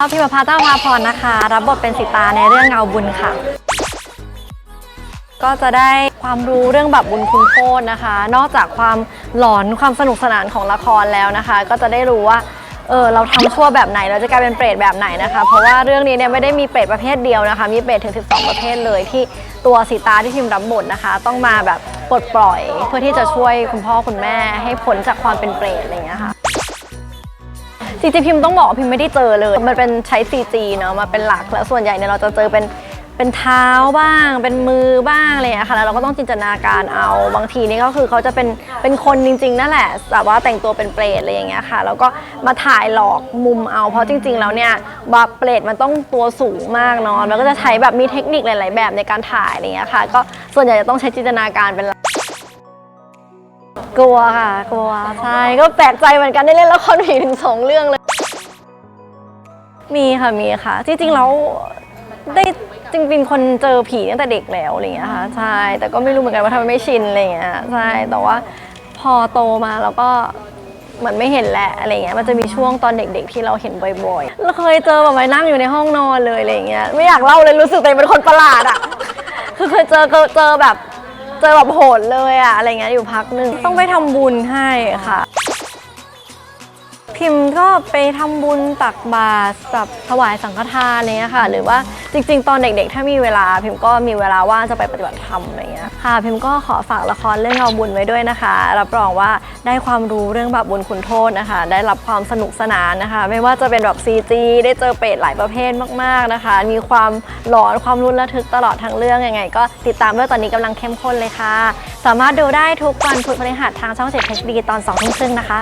พิมพาต้าภาพรนะคะ รับบทเป็นสิตาในเรื่องเงาบุญค่ะ ก็จะได้ความรู้เรื่องแบบบุญคุณโทษนะคะ นอกจากความหลอนความสนุกสนานของละครแล้วนะคะ ก็จะได้รู้ว่าเออเราทำชั่วแบบไหนเราจะกลายเป็นเปรตแบบไหนนะคะ เพราะว่าเรื่องนี้เนี่ยไม่ได้มีเปรตประเภทเดียวนะคะ มีเปรตถึง 12 ประเภทเลยที่ตัวสีตาที่พิมรับบทนะคะ ต้องมาแบบปลดปล่อย เพื่อที่จะช่วยคุณพ่อคุณแม่ให้พ้นจากความเป็นเปรตอะไรอย่างเงี้ยค่ะ จริงๆพิมพ์ต้องบอกว่าพิมพ์ไม่ได้เจอเลย มันเป็นใช้ CG เนาะมาเป็นหลักแล้วส่วนใหญ่เนี่ยเราจะเจอเป็นเป็นเท้าบ้าง เป็นมือบ้างอะไรอย่างเงี้ยค่ะแล้วเราก็ต้องจินตนาการเอาบางทีนี่ก็คือเขาจะเป็นเป็นคนจริงๆนั่นแหละแบบว่าแต่งตัวเป็นเปรตอะไรอย่างเงี้ยค่ะแล้วก็มาถ่ายหลอกมุมเอาเพราะจริง ๆ แล้วเนี่ยว่าเปรตมันต้องตัวสูงมากเนาะแล้วก็จะใช้แบบมีเทคนิคหลาย ๆ แบบในการถ่ายอะไรอย่างเงี้ยค่ะ ก็ส่วนใหญ่จะต้องใช้จินตนาการเป็นหลัก กลัวค่ะ กลัว ใช่ ก็แปลกใจเหมือนกันได้เล่นละครผีถึงสองเรื่องเลย มีค่ะมีค่ะ จริงๆแล้วได้จริงเป็นคนเจอผีตั้งแต่เด็กแล้วอะไรอย่างเงี้ยค่ะใช่ แต่ก็ไม่รู้เหมือนกันว่าทำไมไม่ชินอะไรอย่างเงี้ยใช่แต่ว่าพอโตมาแล้วก็เหมือนไม่เห็นแหละอะไรเงี้ยมันจะมีช่วงตอนเด็กๆที่เราเห็นบ่อยๆเราเคยเจอแบบไปนั่งอยู่ในห้องนอนเลยอะไรอย่างเงี้ยไม่อยากเล่าเลยรู้สึกตัวเองเป็นคนประหลาดอะคือเคยเจอเจอแบบ เจอแบบโหดเลยอะอะไรเงี้ยอยู่พักหนึ่งต้องไปทำบุญให้ค่ะ พิมพ์ก็ไปทำบุญตักบาตรแบบถวายสังฆทานอะไรเงี้ยค่ะ หรือว่าจริง ๆ ตอนเด็กๆ ถ้ามีเวลา พิมพ์ก็มีเวลาว่างจะไปปฏิบัติธรรมอะไรเงี้ยค่ะ พิมพ์ก็ขอฝากละครเรื่องเงาบุญไว้ด้วยนะคะ รับรองว่าได้ความรู้เรื่องแบบบุญคุณโทษนะคะ ได้รับความสนุกสนานนะคะ ไม่ว่าจะเป็นแบบ CG ได้เจอเปรตหลายประเภทมากๆนะคะ มีความหลอนความรุนระทึกตลอดทั้งเรื่องยังไง ก็ติดตามด้วยตอนนี้กำลังเข้มข้นเลยค่ะ สามารถดูได้ทุกวันพุธพฤหัสทางช่อง7 HD ตอน2ทุ่มครึ่งนะคะ